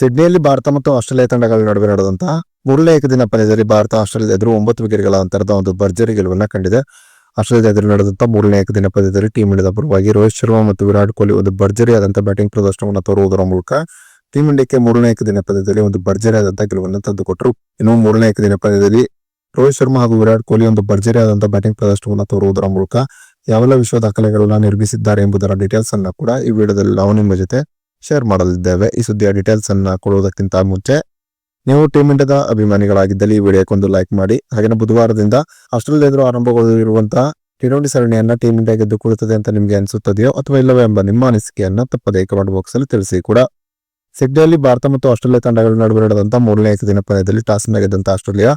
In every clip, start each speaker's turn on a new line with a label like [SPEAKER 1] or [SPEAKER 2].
[SPEAKER 1] ಸಿಡ್ನಿಯಲ್ಲಿ ಭಾರತ ಮತ್ತು ಆಸ್ಟ್ರೇಲಿಯಾ ತಂಡಗಳ ನಡುವೆ ನಡೆದಂತಹ ಮೂರನೇ ಏಕದಿನ ಪಂದ್ಯದಲ್ಲಿ ಭಾರತ ಆಸ್ಟ್ರೇಲಿಯಾ ಎದುರು ಒಂಬತ್ತು ವಿಕೆಟ್ಗಳ ಅಂತರದ ಒಂದು ಭರ್ಜರಿ ಗೆಲುವನ್ನ ಕಂಡಿದೆ. ಆಸ್ಟ್ರೇಲಿಯಾ ಎದುರು ನಡೆದಂತಹ ಮೂರನೇ ಏಕದಿನ ಪಂದ್ಯದಲ್ಲಿ ಟೀಮ್ ಇಂಡಿಯಾದ ಪರವಾಗಿ ರೋಹಿತ್ ಶರ್ಮಾ ಮತ್ತು ವಿರಾಟ್ ಕೊಹ್ಲಿ ಒಂದು ಭರ್ಜರಿಯಾದಂತಹ ಬ್ಯಾಟಿಂಗ್ ಪ್ರದರ್ಶನವನ್ನು ತೋರುವುದರ ಮೂಲಕ ಟೀಮ್ ಇಂಡಿಯಾಕ್ಕೆ ಮೂರನೇ ಏಕದಿನ ಪಂದ್ಯದಲ್ಲಿ ಒಂದು ಭರ್ಜರಿಯಾದಂತಹ ಗೆಲುವನ್ನು ತಂದುಕೊಟ್ಟರು. ಇನ್ನು ಮೂರನೇ ಏಕದಿನ ಪಂದ್ಯದಲ್ಲಿ ರೋಹಿತ್ ಶರ್ಮಾ ಹಾಗೂ ವಿರಾಟ್ ಕೊಹ್ಲಿ ಒಂದು ಭರ್ಜರಿಯಾದಂತಹ ಬ್ಯಾಟಿಂಗ್ ಪ್ರದರ್ಶನವನ್ನು ತೋರುವುದರ ಮೂಲಕ ಯಾವೆಲ್ಲ ವಿಶ್ವ ದಾಖಲೆಗಳನ್ನ ನಿರ್ಮಿಸಿದ್ದಾರೆ ಎಂಬುದರ ಡೀಟೇಲ್ಸ್ ಅನ್ನ ಕೂಡ ಈ ವಿಡಿಯೋದಲ್ಲಿ ನಾವು ನಿಮ್ಮ ಜೊತೆ ಶೇರ್ ಮಾಡಲಿದ್ದೇವೆ. ಈ ಸುದ್ದಿಯ ಡೀಟೇಲ್ಸ್ ಅನ್ನು ಕೊಡುವುದಕ್ಕಿಂತ ಮುಂಚೆ ನೀವು ಟೀಮ್ ಇಂಡಿಯಾದ ಅಭಿಮಾನಿಗಳಾಗಿದ್ದಲ್ಲಿ ಈ ವಿಡಿಯೋಕ್ಕೆ ಒಂದು ಲೈಕ್ ಮಾಡಿ. ಹಾಗೆ ಬುಧವಾರದಿಂದ ಆಸ್ಟ್ರೇಲಿಯಾ ಎದುರು ಆರಂಭಗೊಳ್ಳಿರುವಂತಹ ಟಿ ಟ್ವೆಂಟಿ ಸರಣಿಯನ್ನು ಟೀಮ್ ಇಂಡಿಯಾ ಗೆದ್ದುಕೊಳ್ಳುತ್ತದೆ ಅಂತ ನಿಮಗೆ ಅನಿಸುತ್ತದೆಯೋ ಅಥವಾ ಇಲ್ಲವೇ ಎಂಬ ನಿಮ್ಮ ಅನಿಸಿಕೆಯನ್ನು ತಪ್ಪದೇ ಕಮೆಂಟ್ ಬಾಕ್ಸ್ ಅಲ್ಲಿ ತಿಳಿಸಿ ಕೂಡ. ಸಿಡ್ನಿಯಲ್ಲಿ ಭಾರತ ಮತ್ತು ಆಸ್ಟ್ರೇಲಿಯಾ ತಂಡಗಳ ನಡುವೆ ನಡೆದಂತಹ ಮೂರನೇ ಏಕದಿನ ಪಂದ್ಯದಲ್ಲಿ ಟಾಸ್ ಗೆದ್ದಂತ ಆಸ್ಟ್ರೇಲಿಯಾ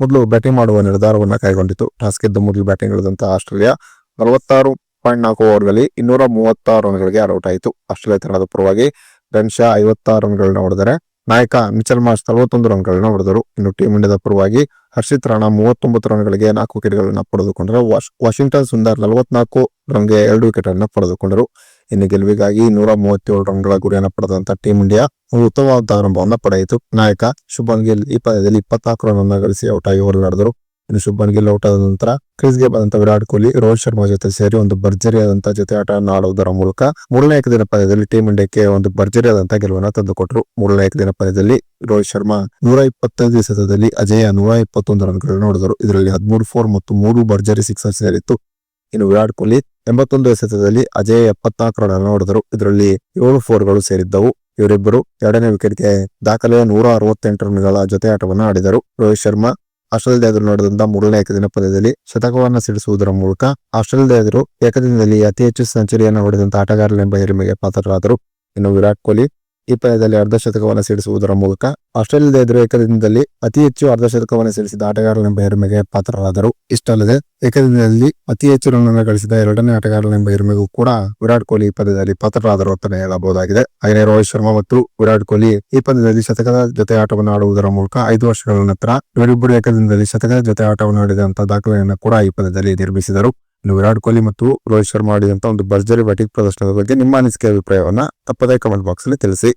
[SPEAKER 1] ಮೊದಲು ಬ್ಯಾಟಿಂಗ್ ಮಾಡುವ ನಿರ್ಧಾರವನ್ನು ಕೈಗೊಂಡಿತು. ಟಾಸ್ ಗೆದ್ದ ಮೊದಲು ಬ್ಯಾಟಿಂಗ್ ಆಸ್ಟ್ರೇಲಿಯಾ ನಲವತ್ತಾರು ಪಾಯಿಂಟ್ ನಾಲ್ಕು ಓವರ್ಗಳಲ್ಲಿ ಇನ್ನೂರ ಮೂವತ್ತಾರು ರನ್ಗಳಿಗೆ ಔಟ್ ಆಯಿತು. ಆಸ್ಟ್ರೇಲಿಯಾ ತಂಡದ ಪರವಾಗಿ ರೆನ್ಶಾ ಐವತ್ತಾರು ರನ್ಗಳನ್ನ ಹೊಡೆದರೆ, ನಾಯಕ ಮಿಚಲ್ ಮಾರ್ಚ್ ನಲವತ್ತೊಂದು ರನ್ಗಳನ್ನ ಹೊಡೆದರು. ಇನ್ನು ಟೀಮ್ ಇಂಡಿಯಾದ ಪರವಾಗಿ ಹರ್ಷಿತ್ ರಾಣಾ ಮೂವತ್ತೊಂಬತ್ತು ರನ್ಗಳಿಗೆ ನಾಲ್ಕು ವಿಕೆಟ್ಗಳನ್ನು ಪಡೆದುಕೊಂಡರೆ. ವಾಷಿಂಗ್ಟನ್ ಸುಂದರ್ ನಲವತ್ನಾಲ್ಕು ರನ್ಗೆ ಎರಡು ವಿಕೆಟ್ ಪಡೆದುಕೊಂಡರು. ಇನ್ನು ಗೆಲುವಿಗಾಗಿ ನೂರ ಮೂವತ್ತೇಳು ರನ್ಗಳ ಗುರಿಯನ್ನು ಪಡೆದಂತ ಟೀಂ ಇಂಡಿಯಾ ಉತ್ತಮವಾದ ಆರಂಭವನ್ನು ಪಡೆಯಿತು. ನಾಯಕ ಶುಭನ್ ಗಿಲ್ ಈ ಪಂದ್ಯದಲ್ಲಿ ಇಪ್ಪತ್ನಾಲ್ಕು ರನ್ ಗಳಿಸಿ ಔಟ್ ಆಗಿ ಇನ್ನು ಶುಭನ್ ಗಿಲ್ ಔಟ್ ಆದ ನಂತರ ಕ್ರೀಸ್ಗೆ ಬಂದಂತ ವಿರಾಟ್ ಕೊಹ್ಲಿ, ರೋಹಿತ್ ಶರ್ಮಾ ಜೊತೆ ಸೇರಿ ಒಂದು ಭರ್ಜರಿಯಾದಂತಹ ಜೊತೆ ಆಟವನ್ನು ಆಡುವುದರ ಮೂಲಕ ಮೂರನೇ ಏಕದಿನ ಪಂದ್ಯದಲ್ಲಿ ಟೀಂ ಇಂಡಿಯಾಕ್ಕೆ ಒಂದು ಭರ್ಜರಿಯಾದಂತಹ ಗೆಲುವನ್ನ ತಂದುಕೊಟ್ರು. ಮೂರನೇ ಏಕದಿನ ಪಂದ್ಯದಲ್ಲಿ ರೋಹಿತ್ ಶರ್ಮಾ ನೂರ ಇಪ್ಪತ್ತೈದು ಸತದಲ್ಲಿ ಅಜಯ ನೂರ ಇಪ್ಪತ್ತೊಂದು ರನ್ಗಳನ್ನು ನೋಡಿದರು ಇದರಲ್ಲಿ ಹದಿಮೂರು ಫೋರ್ ಮತ್ತು ಮೂರು ಭರ್ಜರಿ ಸಿಕ್ಸರ್ ಸೇರಿತ್ತು. ಇನ್ನು ವಿರಾಟ್ ಕೊಹ್ಲಿ ಎಂಬತ್ತೊಂದು ಎಸೆತದಲ್ಲಿ ಅಜಯ್ ಎಪ್ಪತ್ನಾಲ್ಕು ರನ್ ಅನ್ನು ಹೊಡೆದರು. ಇದರಲ್ಲಿ ಏಳು ಫೋರ್ಗಳು ಸೇರಿದ್ದವು. ಇವರಿಬ್ಬರು ಎರಡನೇ ವಿಕೆಟ್ಗೆ ದಾಖಲೆಯ ನೂರ ಅರವತ್ತೆಂಟು ರನ್ಗಳ ಜೊತೆ ಆಟವನ್ನು ಆಡಿದರು. ರೋಹಿತ್ ಶರ್ಮಾ ಆಸ್ಟ್ರೇಲಿಯಾ ಎದುರು ನಡೆದಂತಹ ಮೂರನೇ ಏಕದಿನ ಪಂದ್ಯದಲ್ಲಿ ಶತಕವನ್ನ ಸಿಡಿಸುವುದರ ಮೂಲಕ ಆಸ್ಟ್ರೇಲಿಯಾ ಎದುರು ಏಕದಿನದಲ್ಲಿ ಅತಿ ಹೆಚ್ಚು ಸೆಂಚುರಿಯನ್ನು ಹೊಡೆದಂತಹ ಆಟಗಾರರೆಂಬ ಹಿರಿಮೆಗೆ ಪಾತ್ರರಾದರು. ಇನ್ನು ವಿರಾಟ್ ಕೊಹ್ಲಿ ಈ ಪಂದ್ಯದಲ್ಲಿ ಅರ್ಧ ಶತಕವನ್ನು ಸಿಡಿಸುವುದರ ಮೂಲಕ ಆಸ್ಟ್ರೇಲಿಯಾದ ಎದುರು ಏಕದಿನದಲ್ಲಿ ಅತಿ ಹೆಚ್ಚು ಅರ್ಧ ಶತಕವನ್ನು ಸಿಡಿಸಿದ ಆಟಗಾರನೆಂಬ ಹೆರಿಮೆಗೆ ಪಾತ್ರರಾದರು. ಇಷ್ಟಲ್ಲದೆ, ಏಕದಿನದಲ್ಲಿ ಅತಿ ಹೆಚ್ಚು ರನ್ ಗಳಿಸಿದ ಎರಡನೇ ಆಟಗಾರನೆಂಬ ಹೆರಿಮೆಗೂ ಕೂಡ ವಿರಾಟ್ ಕೊಹ್ಲಿ ಈ ಪಂದ್ಯದಲ್ಲಿ ಪಾತ್ರರಾದರು ಅಂತಾನೆ ಹೇಳಬಹುದಾಗಿದೆ. ಹಾಗೆ ರೋಹಿತ್ ಶರ್ಮಾ ಮತ್ತು ವಿರಾಟ್ ಕೊಹ್ಲಿ ಈ ಪಂದ್ಯದಲ್ಲಿ ಶತಕದ ಜೊತೆ ಆಟವನ್ನು ಆಡುವುದರ ಮೂಲಕ ಐದು ವರ್ಷಗಳ ನಂತರ ಇವರಿಬ್ಬರು ಏಕದಿನದಲ್ಲಿ ಶತಕದ ಜೊತೆ ಆಟವನ್ನು ಆಡಿದಂತಹ ದಾಖಲೆಯನ್ನು ಕೂಡ ಈ ಪಂದ್ಯದಲ್ಲಿ ನಿರ್ಮಿಸಿದರು. ವಿರಾಟ್ ಕೊಹ್ಲಿ ಮತ್ತು ರೋಹಿತ್ ಶರ್ಮಾ ಮಾಡಿದಂಥ ಒಂದು ಭರ್ಜರಿ ಬ್ಯಾಟಿಂಗ್ ಪ್ರದರ್ಶನದ ಬಗ್ಗೆ ನಿಮ್ಮ ಅನಿಸಿಕೆ, ಅಭಿಪ್ರಾಯವನ್ನು ತಪ್ಪದೇ ಕಮೆಂಟ್ ಬಾಕ್ಸ್ ಅಲ್ಲಿ ತಿಳಿಸಿ.